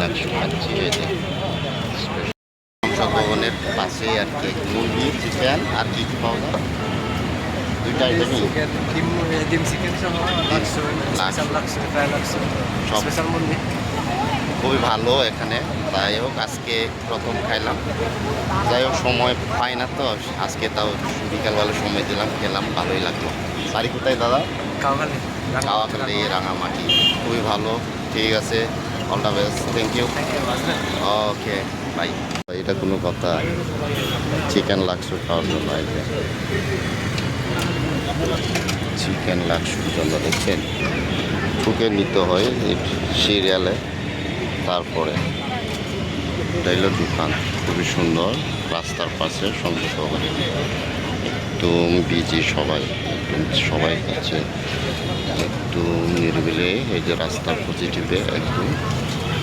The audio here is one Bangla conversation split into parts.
লাক্স খাচ্ছি এই যে সংসদ পাশেই আর কি মুরগি চিকেন আর কি কি পাওয়া যায়? দুইটা আইটেমই ডিম চিকেন স্পেশাল খুবই ভালো এখানে। যাই হোক আজকে প্রথম খাইলাম। যাই হোক সময় পাই না তো। আজকে তাও বিকালবেলা সময় দিলাম খেলাম ভালোই লাগল। বাড়ি কোথায় দাদা? কাওয়ালি কাওয়াখালী রাঙামাটি। খুবই ভালো। ঠিক আছে। All the best thank you okay bye এটা কোনো কথা। চিকেন লাক্সু খাওয়ার জন্য যে চিকেন লাক্সুর জন্য দেখছেন? ঠুকে নিতে হয় এই সিরিয়ালে তারপরে হলো দোকান। খুবই সুন্দর। রাস্তার পাশে সংযুক্ত হবে একদম বিজি সবাই। একদম সবাই খাচ্ছে একটু নিরিবিলে। এই যে রাস্তার পজিটিভে একদম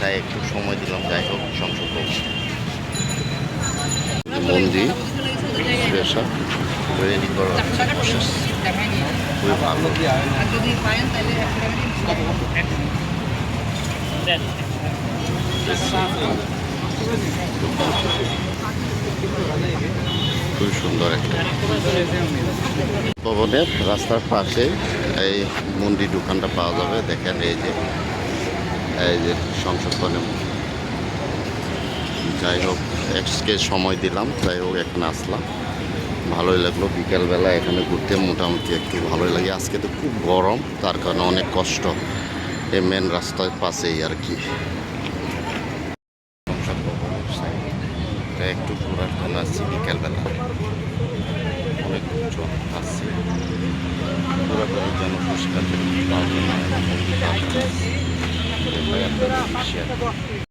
তাই একটু সময় দিলাম, যাই হোক, সংসদ মন্দির রেডি খুবই ভালো। খুবই সুন্দর একটা ভবনের রাস্তার পাশে এই মন্দির দোকানটা পাওয়া যাবে। দেখেন এই যে এই যে সংসদ ভবনে যাই হোক এক্সকে সময় দিলাম, যাই হোক, এখানে আসলাম। ভালোই লাগল, বিকেলবেলা এখানে ঘুরতে মোটামুটি একটু ভালোই লাগে। আজকে তো খুব গরম, তার কারণে অনেক কষ্ট। এই মেন রাস্তার পাশেই আর কি। একটু ঘোরার জন্য আসছি বিকেলবেলা। অনেক উঁচু আসছে। পরিষ্কার জন্য আমি মন্দির পাশে আসছি। এটাই আপনাদের শেয়ার